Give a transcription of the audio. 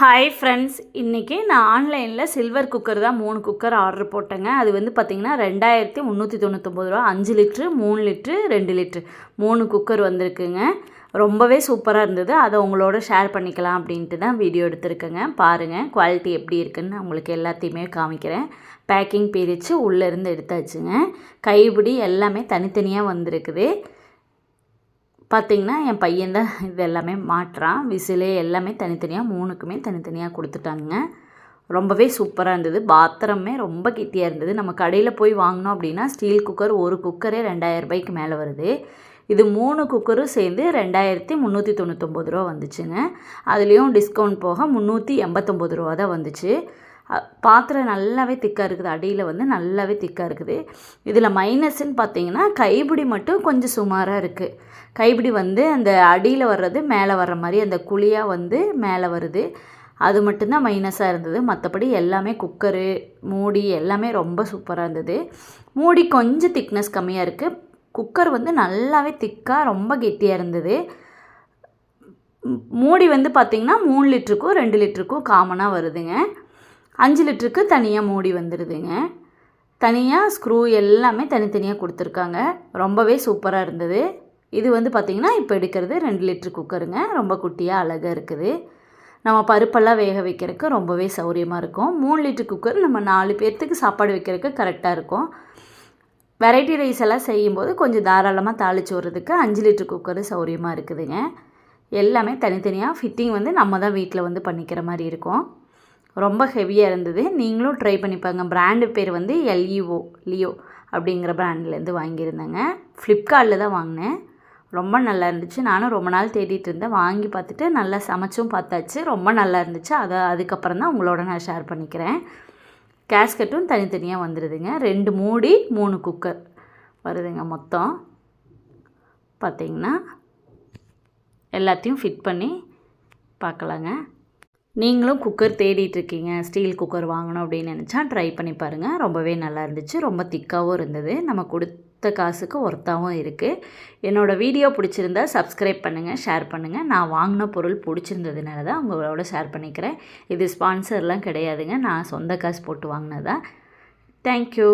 Hi friends இன்றைக்கி நான் ஆன்லைனில் சில்வர் குக்கர் தான் மூணு குக்கர் ஆர்டர் போட்டேங்க. அது வந்து பார்த்திங்கன்னா ரெண்டாயிரத்தி முந்நூற்றி தொண்ணூத்தொம்பது ரூபா. அஞ்சு லிட்ரு மூணு லிட்ரு ரெண்டு லிட்ரு. மூணு குக்கர் வந்திருக்குங்க. ரொம்பவே சூப்பராக இருந்தது. அதை உங்களோட ஷேர் பண்ணிக்கலாம் அப்படின்ட்டு தான் வீடியோ எடுத்திருக்கேங்க. பாருங்கள் குவாலிட்டி எப்படி இருக்குன்னு உங்களுக்கு எல்லாத்தையுமே காமிக்கிறேன். பேக்கிங் பிரித்து உள்ளேருந்து எடுத்தாச்சுங்க. கைப்பிடி எல்லாமே தனித்தனியாக வந்திருக்குது. பார்த்திங்கன்னா என் பையன் தான் இது எல்லாமே மாட்டுறான். விசிலே எல்லாமே தனித்தனியாக மூணுக்குமே தனித்தனியாக கொடுத்துட்டாங்க. ரொம்பவே சூப்பராக இருந்தது. பாத்திரமே ரொம்ப கிட்டியாக இருந்தது. நம்ம கடையில் போய் வாங்கினோம் அப்படின்னா ஸ்டீல் குக்கர் ஒரு குக்கரே ரெண்டாயிரம் ரூபாய்க்கு மேலே வருது. இது மூணு குக்கரும் சேர்ந்து ரெண்டாயிரத்தி முந்நூற்றி தொண்ணூத்தொம்பது ரூபா வந்துச்சுங்க. அதுலேயும் டிஸ்கவுண்ட் போக முந்நூற்றி எண்பத்தொம்பது ரூபா தான் வந்துச்சு. பாத்திரம் நல்லாவே திக்காக இருக்குது. அடியில் வந்து நல்லாவே திக்காக இருக்குது. இதில் மைனஸ்ன்னு பார்த்தீங்கன்னா கைப்பிடி மட்டும் கொஞ்சம் சுமாராக இருக்குது கைப்பிடி வந்து அந்த அடியில் வர்றது மேலே வர்ற மாதிரி அந்த குழியாக வந்து மேலே வருது. அது மட்டும்தான் மைனஸாக இருந்தது. மற்றபடி எல்லாமே குக்கரு மூடி எல்லாமே ரொம்ப சூப்பராக இருந்தது. மூடி கொஞ்சம் திக்னஸ் கம்மியாக இருக்குது குக்கர் வந்து நல்லாவே திக்காக ரொம்ப கெட்டியாக இருந்தது. மூடி வந்து பார்த்திங்கன்னா மூணு லிட்டருக்கும் ரெண்டு லிட்டருக்கும் காமனாக வருதுங்க. அஞ்சு லிட்டருக்கு தனியாக மூடி வந்துடுதுங்க. தனியாக ஸ்க்ரூ எல்லாமே தனித்தனியாக கொடுத்துருக்காங்க. ரொம்பவே சூப்பராக இருந்தது. இது வந்து பார்த்திங்கன்னா இப்போ எடுக்கிறது ரெண்டு லிட்டர் குக்கருங்க. ரொம்ப குட்டியாக அழகாக இருக்குது. நம்ம பருப்பெல்லாம் வேக வைக்கிறதுக்கு ரொம்பவே சௌரியமாக இருக்கும். மூணு லிட்டர் குக்கர் நம்ம நாலு பேர்த்துக்கு சாப்பாடு வைக்கிறதுக்கு கரெக்டாக இருக்கும். வெரைட்டி ரைஸ் எல்லாம் செய்யும்போது கொஞ்சம் தாராளமாக தாளிச்சு விட்றதுக்கு அஞ்சு லிட்டர் குக்கரு சௌரியமாக இருக்குதுங்க. எல்லாமே தனித்தனியாக ஃபிட்டிங் வந்து நம்ம தான் வீட்டில் வந்து பண்ணிக்கிற மாதிரி இருக்கும். ரொம்ப ஹெவியாக இருந்தது. நீங்களும் ட்ரை பண்ணிப்பாங்க பிராண்டு பேர் வந்து எல்இஓ லியோ அப்படிங்கிற பிராண்ட்லேருந்து வாங்கியிருந்தேங்க. ஃப்ளிப்கார்ட்டில் தான் வாங்கினேன். ரொம்ப நல்லா இருந்துச்சு. நானும் ரொம்ப நாள் தேடிட்டு இருந்தேன். வாங்கி பார்த்துட்டு நல்லா சமைச்சும் பார்த்தாச்சு. ரொம்ப நல்லா இருந்துச்சு. அதை அதுக்கப்புறம் தான் உங்களோட நான் ஷேர் பண்ணிக்கிறேன். கேஸ்கட்டும் தனித்தனியாக வந்துடுதுங்க ரெண்டு மூடி மூணு குக்கர் வருதுங்க மொத்தம். பார்த்தீங்கன்னா எல்லாத்தையும் ஃபிட் பண்ணி பார்க்கலாங்க. நீங்களும் குக்கர் தேடிட்டு இருக்கீங்க ஸ்டீல் குக்கர் வாங்கணும் அப்படின்னு நினச்சா ட்ரை பண்ணி பாருங்கள் ரொம்பவே நல்லா இருந்துச்சு. ரொம்ப திக்காகவும் இருந்தது. நம்ம கொடுத்த காசுக்கு ஒர்த்தாகவும் இருக்குது என்னோடய வீடியோ பிடிச்சிருந்தா சப்ஸ்கிரைப் பண்ணுங்கள் ஷேர் பண்ணுங்கள் நான் வாங்கின பொருள் பிடிச்சிருந்ததுனால தான் உங்களோட ஷேர் பண்ணிக்கிறேன். இது ஸ்பான்சர்லாம் கிடையாதுங்க. நான் சொந்த காசு போட்டு வாங்கினதா. தேங்க்யூ